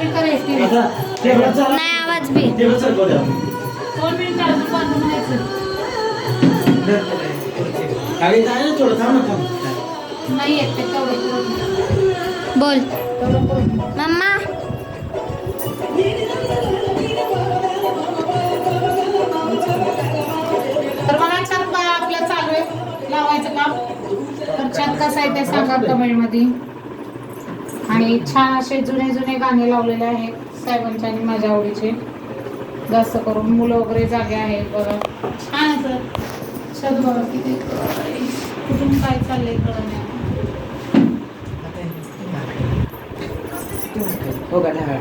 कमी करायची. नाही आवाज बी. दोन मिनिटं नाही येत बोल. मम्मा. तर मला छान आपलं चालू आहे. लावायचं काम. तर छान कसं आहे ते सांगा कमेंटमध्ये आणि छान असे जुने जुने गाणे लावलेले आहेत साहेबांचे आणि माझ्या आवडीचे. जास्त करून मुलं वगैरे जागे आहेत बघा छान छत बघा किती कुठून काय चाललंय कळत नाही हो का ढाळ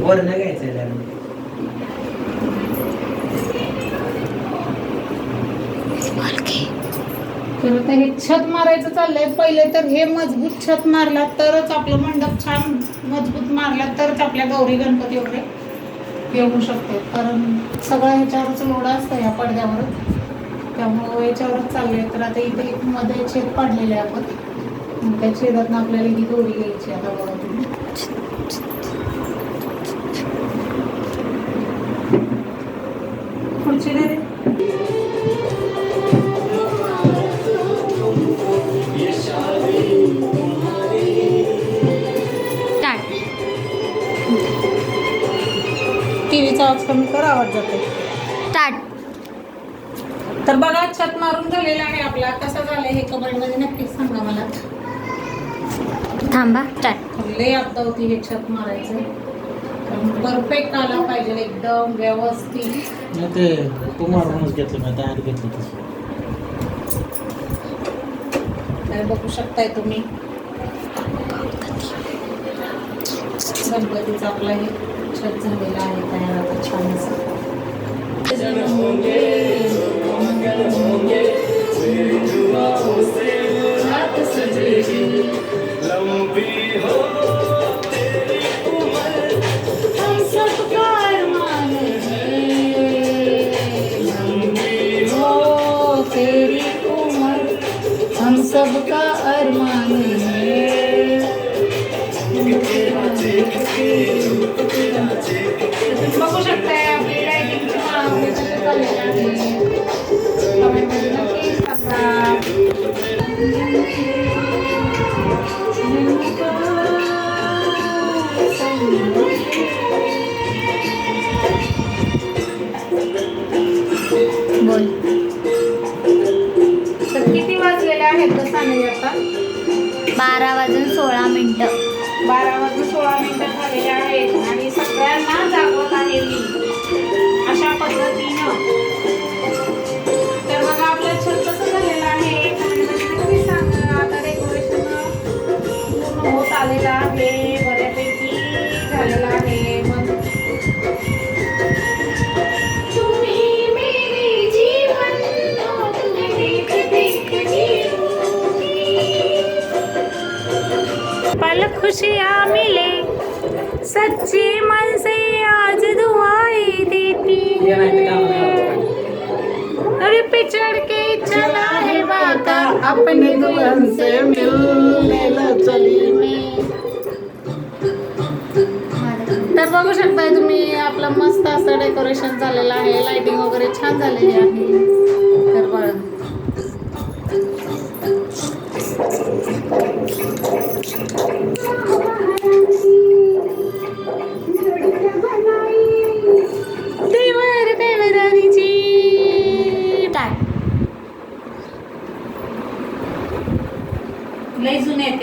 वर नाही घ्यायचं जरा. बोल की तर हे छत मारायचं चाललंय. पहिले तर हे मजबूत छत मारला तरच आपलं मंडप छान मजबूत मारला तरच आपल्या गौरी गणपती वगैरे येऊ शकते. कारण सगळं ह्याच्यावरच लोड असतं या पडद्यावरच त्यामुळं याच्यावरच चाललंय. तर आता इथे एक मध्ये छेद पाडलेले आहे आपण. त्या छेदातनं आपल्याला ही दोरी घ्यायची आता बघा तुम्ही. आवाज कमी कर आवाज जातो स्टार्ट. तर बघा छत मारून झालेला आहे आपला. कसा झालाय हे कमेंटमध्ये नक्कीच सांगा मला. थांबा स्टार्ट लय आपदा होती हे छत मारायचं. परफेक्ट आला पाहिजे एकदम व्यवस्थित. नाही ते कुमारूनच घेतलं मी तयार घेतलं तर बघू शकताय तुम्ही. गणपतीचा आपला हे छत झालेला आहे तयार आता छान हम सबका तेरी हम सबका अरमान है। बघू शकताय आपली लायटिंगची मागणी कशी चाललेली आहे कमेंटमध्ये नक्की सांगा. बोल. तर किती वाजलेले आहेत तर सांगूया आता? बारा वाजून सोळा मिनिटं. बारा वाजून सोळा मिनिटं झालेले आहेत आणि सगळ्यांना जागवत आहे मी अशा पद्धतीनं सच्चे मन से आज दुआएं देती है। अरे पिछड़ के चला है वादा अपने दुल्हन से मिलने चली मैं तर बघू शकताय तुम्ही आपलं मस्त असं डेकोरेशन झालेलं आहे लाइटिंग वगैरे छान झालेली आहे.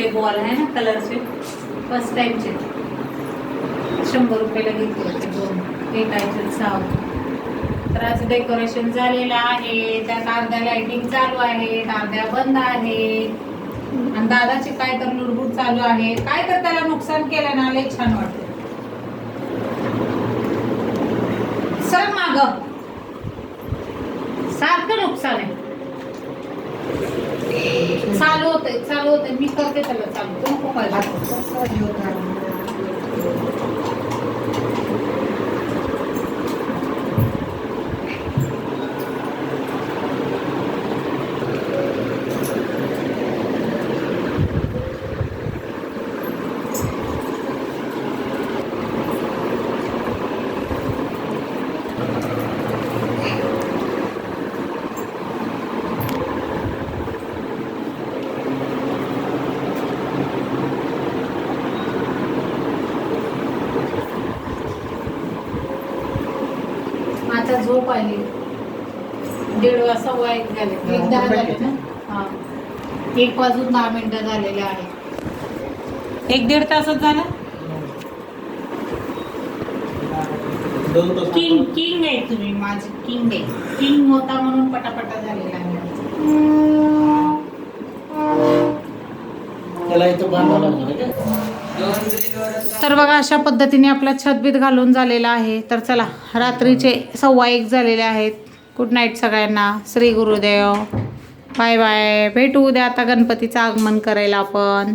लय ते बॉल आहे ना कलरचे फर्स्ट टाइमचे शंभर रुपयाला घेतले होते दोन. एकाचे सहा तर आज डेकोरेशन झालेलं आहे. त्यात अर्ध्या लाइटिंग चालू आहे. अर्ध्या बंद आहे. आणि दादाची काय तर लुडबुड चालू आहे. काय तर त्याला नुकसान केलं ना लय छान वाटतं सर माग. सारखं नुकसान आहे. चालू होते चालू होते मी करते त्याला चालू. तू नको करायला. झोप आली. दीड वाजता एक झाले. एक दहा झाले ना? हा. एक वाजून दहा मिनिटं झालेले आहे. एक दीड तासच झाला? दोन तास किंग किंग आहे तुम्ही माझे किंग आहे. किंग होता म्हणून पटापटा झालेला आहे. त्याला इथं बांधावं लागणार आहे का? तर बघा अशा पद्धतीने आपला छतबीत घालून झालेला आहे. तर चला रात्रीचे सव्वा एक झालेले आहेत. गुड नाईट सगळ्यांना. श्री गुरुदेव. बाय बाय भेटू उद्या आता गणपतीचं आगमन करायला आपण.